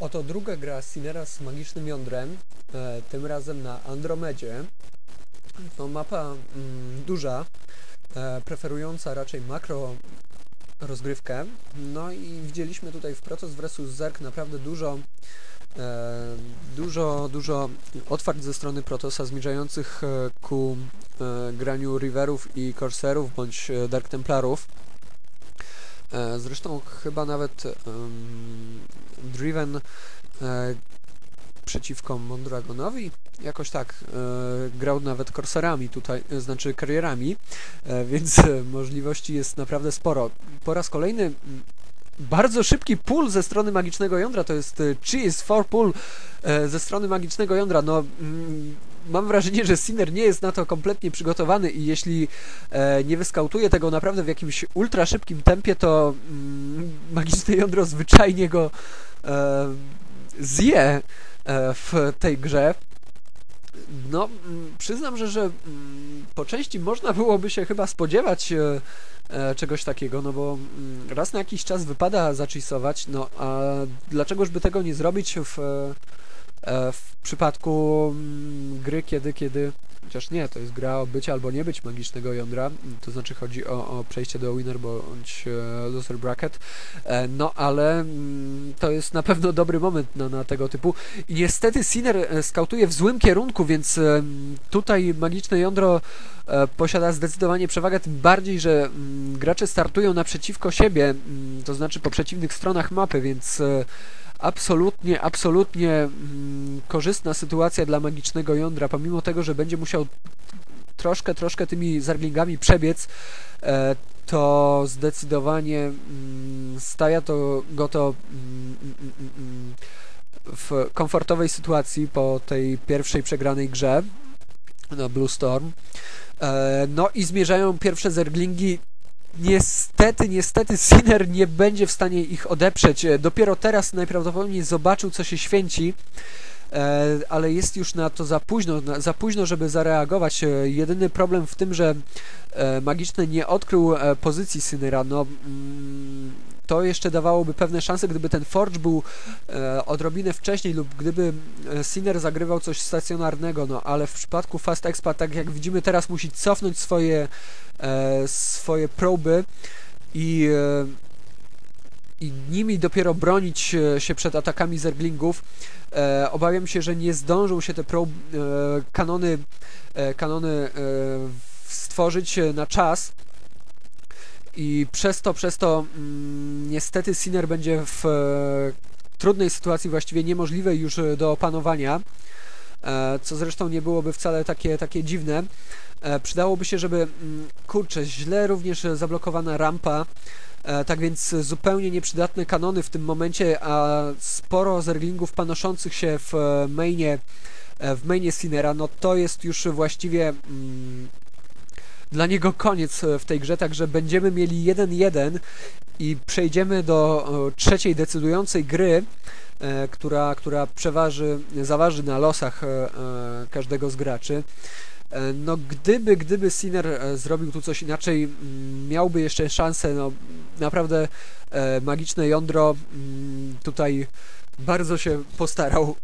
Oto druga gra Sinera z magicznym jądrem, e, tym razem na Andromedzie. To mapa mm, duża, e, preferująca raczej makro rozgrywkę. No i widzieliśmy tutaj w Protoss vs Zerg naprawdę dużo e, dużo, dużo otwarć ze strony Protosa zmierzających e, ku e, graniu Riverów i Corsairów bądź e, Dark Templarów. Zresztą chyba nawet Driven e, przeciwko Mondragonowi jakoś tak e, grał nawet korserami tutaj, e, znaczy karierami, e, więc e, możliwości jest naprawdę sporo. Po raz kolejny bardzo szybki pull ze strony magicznego jądra, to jest Cheese for pull e, ze strony magicznego jądra. No, mam wrażenie, że Sinner nie jest na to kompletnie przygotowany i jeśli e, nie wyskautuje tego naprawdę w jakimś ultra szybkim tempie, to mm, magiczne jądro zwyczajnie go e, zje e, w tej grze. No, mm, przyznam, że, że mm, po części można byłoby się chyba spodziewać e, e, czegoś takiego, no bo mm, raz na jakiś czas wypada zachisować, no a dlaczegoż by tego nie zrobić w, w przypadku mm, gry, kiedy, kiedy chociaż nie, to jest gra o być albo nie być magicznego jądra, to znaczy chodzi o, o przejście do winner bądź e, loser bracket, e, no ale mm, to jest na pewno dobry moment na, na tego typu. I niestety Sinner e, skautuje w złym kierunku, więc tutaj magiczne jądro e, posiada zdecydowanie przewagę, tym bardziej, że mm, gracze startują naprzeciwko siebie, mm, to znaczy po przeciwnych stronach mapy, więc e, absolutnie, absolutnie mm, korzystna sytuacja dla magicznego jądra, pomimo tego, że będzie musiał troszkę, troszkę tymi zarglingami przebiec, e, to zdecydowanie mm, stawia to, go to mm, w komfortowej sytuacji po tej pierwszej przegranej grze na Blue Storm. E, no i zmierzają pierwsze zerglingi. Niestety, niestety Sinner nie będzie w stanie ich odeprzeć. E, Dopiero teraz najprawdopodobniej zobaczył, co się święci, e, ale jest już na to za późno, za późno, żeby zareagować. E, Jedyny problem w tym, że Magiczny nie odkrył pozycji Sinnera. No, mm, to jeszcze dawałoby pewne szanse, gdyby ten Forge był e, odrobinę wcześniej lub gdyby e, Sinner zagrywał coś stacjonarnego, no ale w przypadku Fast Expa, tak jak widzimy teraz, musi cofnąć swoje, e, swoje proby i, e, i nimi dopiero bronić e, się przed atakami zerglingów. E, obawiam się, że nie zdążą się te e, kanony, kanony stworzyć na czas i przez to, przez to mm, niestety Sinner będzie w e, trudnej sytuacji, właściwie niemożliwej już e, do opanowania, e, co zresztą nie byłoby wcale takie, takie dziwne. Przydałoby się, żeby, mm, kurczę, źle również zablokowana rampa, tak więc zupełnie nieprzydatne kanony w tym momencie, a sporo zerglingów panoszących się w mainie, w mainie Sinnera, no to jest już właściwie mm, dla niego koniec e, w tej grze, także będziemy mieli 1-1 i przejdziemy do e, trzeciej decydującej gry, e, która, która przeważy, zaważy na losach każdego z graczy. No gdyby, gdyby Sinner zrobił tu coś inaczej, miałby jeszcze szansę, no naprawdę magiczne jądro tutaj bardzo się postarał